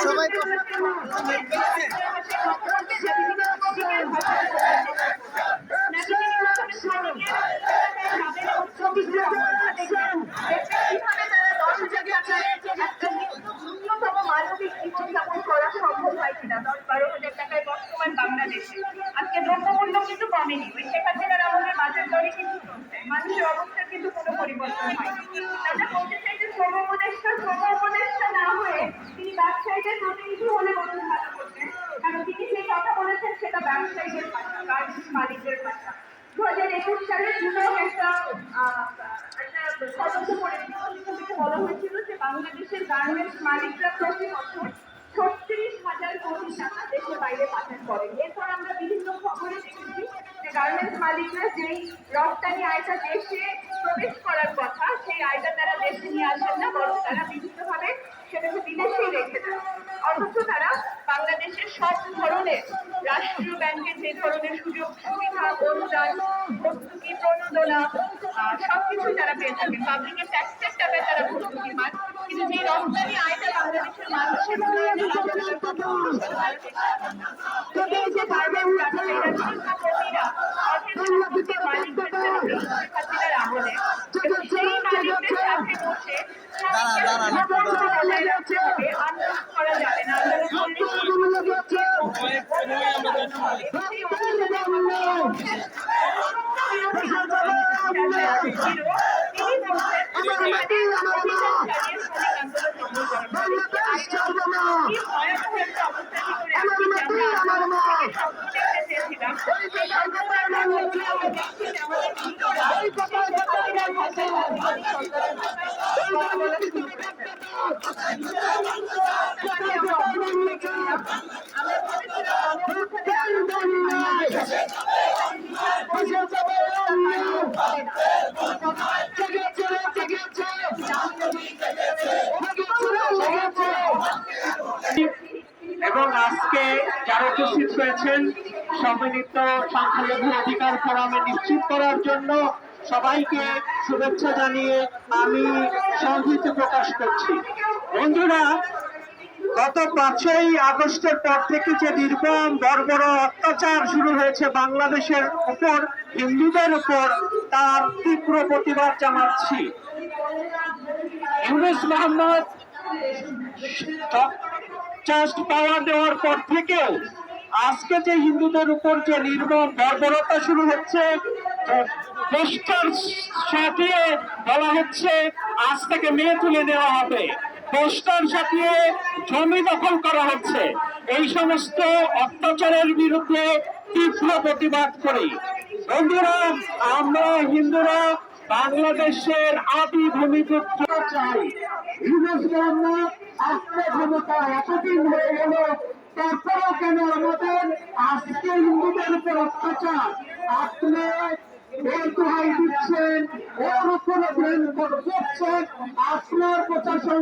সবাই বসে আজকে দ্রব্যমূল্য কিন্তু কমেনি ওই শেখ হাসিনার আমলের বাজার দরে কিন্তু চলছে মানুষের অবস্থার কিন্তু কোনো পরিবর্তন হয়নি তাদের বলতে চাই যে শ্রম উপদেষ্টা শ্রম উপদেষ্টা না হয়ে ব্যবসায়ীদের প্রতিনিধি হলে বলতে ভালো করতেন কারণ তিনি যে কথা বলেছেন সেটা ব্যবসায়ীদের ভাষা গার্মেন্টস মালিকদের ভাষা দু হাজার একুশ সালে জুনেও একটা একটা তদন্ত করে ছবিতে বলা হয়েছিল যে বাংলাদেশের গার্মেন্টস মালিকরা প্রতি বছর ছত্রিশ হাজার কোটি টাকা দেশের বাইরে পাচার করেন এরপর আমরা বিভিন্ন খবরে দেখেছি যে গার্মেন্টস মালিকরা যেই রপ্তানি আয়টা দেশে প্রবেশ করার কথা সেই আয়টা তারা দেশে নিয়ে আসেন না বরং তারা বিভিন্নভাবে সেটাকে বিদেশেই রেখে দেন অথচ তারা বাংলাদেশের সব ধরনের রাষ্ট্রীয় ব্যাংকের যে ধরনের সুযোগ সুবিধা অনুদান ভর্তুকি প্রণোদনা আহ, সবকিছুই তারা পেয়ে থাকেন। পাবলিকের ট্যাক্সের টাকা তারা ভর্তুকি পান। কিন্তু যে রপ্তানি আয়টা বাংলাদেশের মানুষের যে মালিকদের আমলে এবং সেই মালিকদের সাথে বসে বাংলাদেশ ছাড়বো না আমার মাটি আমার মা এই কথায় কথায় এবং আজকে যারা উপস্থিত হয়েছেন সম্মিলিত সংখ্যালঘু অধিকার ফোরামে নিশ্চিত করার জন্য সবাইকে শুভেচ্ছা জানিয়ে আমি সংহতি প্রকাশ করছি। বন্ধুরা, গত পাঁচই আগস্টের পর থেকে যে নির্মম বর্বর অত্যাচার শুরু হয়েছে বাংলাদেশের উপর, হিন্দুদের উপর, তার তীব্র প্রতিবাদ জানাচ্ছি। ইউনুস মোহাম্মদ। জাস্ট পাওয়ার দেওয়ার পর থেকেও আজকে যে হিন্দুদের উপর যে নির্মম বর্বরতা শুরু হচ্ছে পোস্টার সাথিয়ে বলা হচ্ছে, আজ থেকে মেয়ে তুলে নেওয়া হবে। পোস্টার সাথিয়ে জমি দখল করা হচ্ছে। এই সমস্ত অত্যাচারের বিরুদ্ধে তীব্র প্রতিবাদ করি। বন্ধুরা, আমরা হিন্দুরা বাংলাদেশের আদি ভূমিপুত্র চাই। ক্ষমতা এতদিন হয়ে গেল, তারপরেও কেন আমাদের আজকে হিন্দুদের উপর অত্যাচার? আপনি উপরে প্রশাসন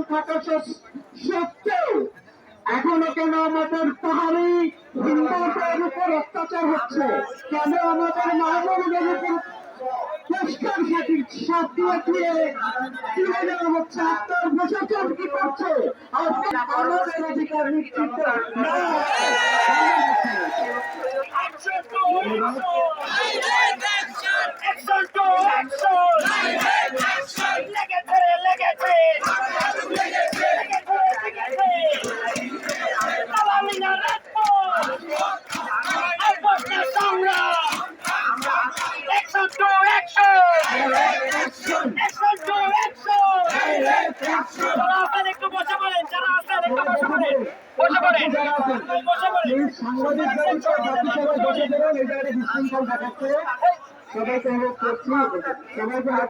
এখনও কেন আমাদের পাহাড়ি হিন্দুদের উপর অত্যাচার হচ্ছে? কেন আমাদের মাহবুবের উপর সাথিয়ে দিয়ে তুলে দেওয়া হচ্ছে। আপনার প্রশাসন কি করছে? আপনি আমাদের অধিকার নিশ্চিত না একটু বসে পড়েন যারা আছেন একটু বসে পড়েন বসে পড়েন বসে পড়েন এই সাংবাদিক বাকি সবাই বসে যাবেন এই জায়গায় বিশৃঙ্খল দেখাচ্ছে সবাইকে অনুরোধ করছি সবাইকে